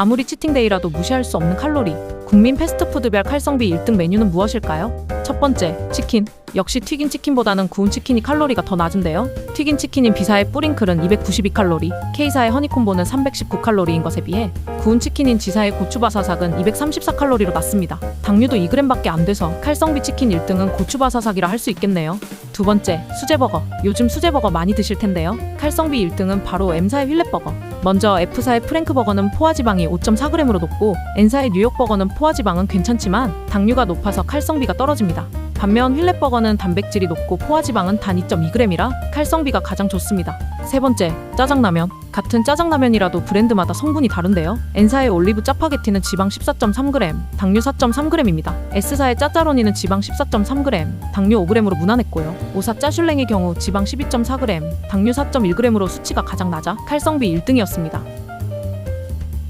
아무리 치팅데이라도 무시할 수 없는 칼로리. 국민 패스트푸드별 칼성비 1등 메뉴는 무엇일까요? 첫 번째, 치킨. 역시 튀긴 치킨보다는 구운 치킨이 칼로리가 더 낮은데요. 튀긴 치킨인 비사의 뿌링클은 292칼로리, K사의 허니콤보는 319칼로리인 것에 비해 구운 치킨인 지사의 고추바사삭은 234칼로리로 낮습니다. 당류도 2g밖에 안 돼서 칼성비 치킨 1등은 고추바사삭이라 할 수 있겠네요. 두 번째, 수제버거. 요즘 수제버거 많이 드실 텐데요. 칼성비 1등은 바로 M사의 휠렛버거. 먼저 F사의 프랭크버거는 포화지방이 5.4g으로 높고 N사의 뉴욕버거는 포화지방은 괜찮지만 당류가 높아서 칼성비가 떨어집니다. 반면 휠렛버거는 단백질이 높고 포화지방은 단 2.2g이라 칼성비가 가장 좋습니다. 세 번째, 짜장라면. 같은 짜장라면이라도 브랜드마다 성분이 다른데요. N사의 올리브 짜파게티는 지방 14.3g, 당류 4.3g입니다. S사의 짜짜로니는 지방 14.3g, 당류 5g으로 무난했고요. 오사 짜슐랭의 경우 지방 12.4g, 당류 4.1g으로 수치가 가장 낮아 칼성비 1등이었습니다.